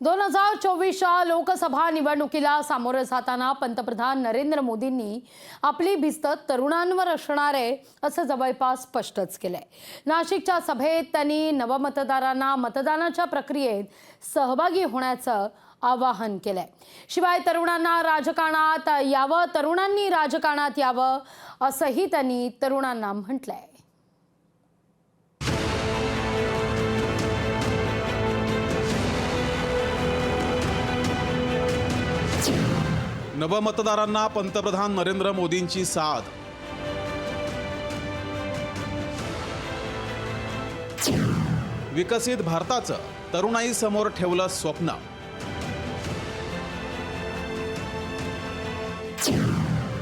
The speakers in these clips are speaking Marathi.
दोन हजार चोवीसच्या लोकसभा निवडणुकीला सामोरं जाताना पंतप्रधान नरेंद्र मोदींनी आपली भिस्त तरुणांवर असणार आहे असं जवळपास स्पष्टच केलंय. नाशिकच्या सभेत त्यांनी नवमतदारांना मतदानाच्या प्रक्रियेत सहभागी होण्याचं आवाहन केलंय. शिवाय तरुणांना राजकारणात यावं तरुणांनी राजकारणात यावं असंही त्यांनी तरुणांना म्हटलंय. नवमतदारांना पंतप्रधान नरेंद्र मोदींची साथ. विकसित भारताचं तरुणाई समोर ठेवलं स्वप्न.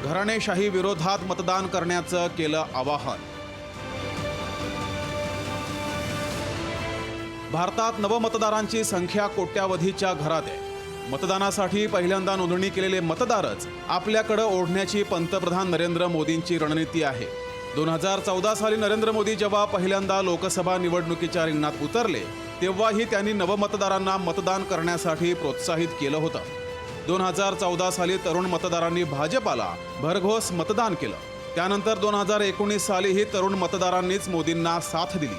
घराणेशाही विरोधात मतदान करण्याचं केलं आवाहन. भारतात नवमतदारांची संख्या कोट्यावधीच्या घरात आहे. मतदानासाठी पहिल्यांदा नोंदणी केलेले मतदारच आपल्याकडं ओढण्याची पंतप्रधान नरेंद्र मोदींची रणनीती आहे. दोन हजार चौदा साली नरेंद्र मोदी जेव्हा पहिल्यांदा लोकसभा निवडणुकीच्या रिंगणात उतरले तेव्हाही त्यांनी नवमतदारांना मतदान करण्यासाठी प्रोत्साहित केलं होतं. दोन हजार चौदा साली तरुण मतदारांनी भाजपाला भरघोस मतदान केलं. त्यानंतर दोन हजार एकोणीस सालीही तरुण मतदारांनीच मोदींना साथ दिली.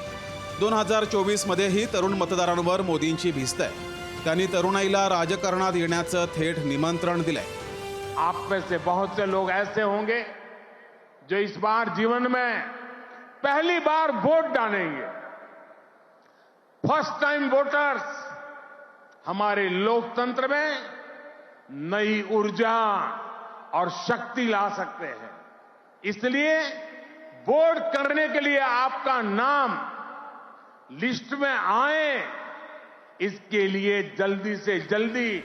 दोन हजार चोवीसमध्येही तरुण मतदारांवर मोदींची भिस्त आहे. त्यांनी तरुणाईला राजकारणात येण्याचं थेट निमंत्रण दिलंय. आप में से बहुत से लोग ऐसे होंगे जो इस बार जीवन में पहली बार वोट डालेंगे। फ़र्स्ट टाइम वोटर्स हमारे लोकतंत्र में नई ऊर्जा और शक्ति ला सकते हैं। इसलिए वोट करने के लिए आपका नाम लिस्ट में आए। इसके लिए जल्दी से जल्दी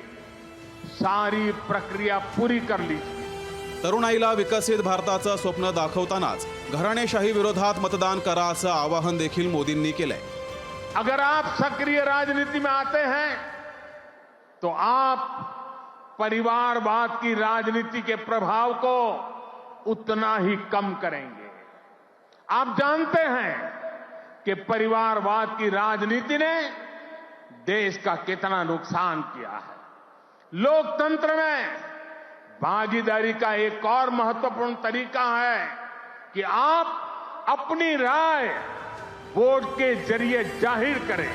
सारी प्रक्रिया पूरी कर लीजिए। तरुणाईला विकसित भारताचं स्वप्न दाखवतानाच घराणेशाही विरोधात मतदान करा असं आवाहन देखील मोदींनी केलंय. अगर आप सक्रिय राजनीति में आते हैं तो आप परिवारवाद की राजनीति के प्रभाव को उतना ही कम करेंगे। आप जानते हैं कि परिवारवाद की राजनीति ने देश का कितना नुकसान किया है। लोकतंत्र में भागीदारी का एक और महत्त्वपूर्ण तरीका है कि आप अपनी राय वोट के जरिए जाहिर करें।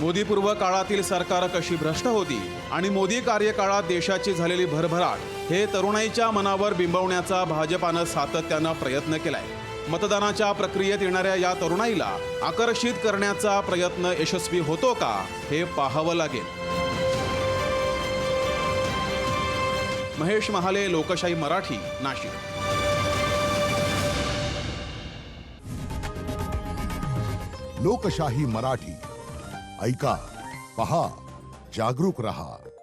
मोदीपूर्व काळातील सरकार कशी भ्रष्ट होती आणि मोदी कार्यकाळात देशाची झालेली भरभराट हे तरुणाईच्या मनावर बिंबवण्याचा भाजपानं सातत्यानं प्रयत्न केलाय. मतदानाच्या प्रक्रियेत येणाऱ्या या तरुणाईला आकर्षित करण्याचा प्रयत्न यशस्वी होतो का हे पाहावं लागेल. महेश महाले लोकशाही मराठी नाशिक. लोकशाही मराठी. ऐका पहा जागरूक रहा.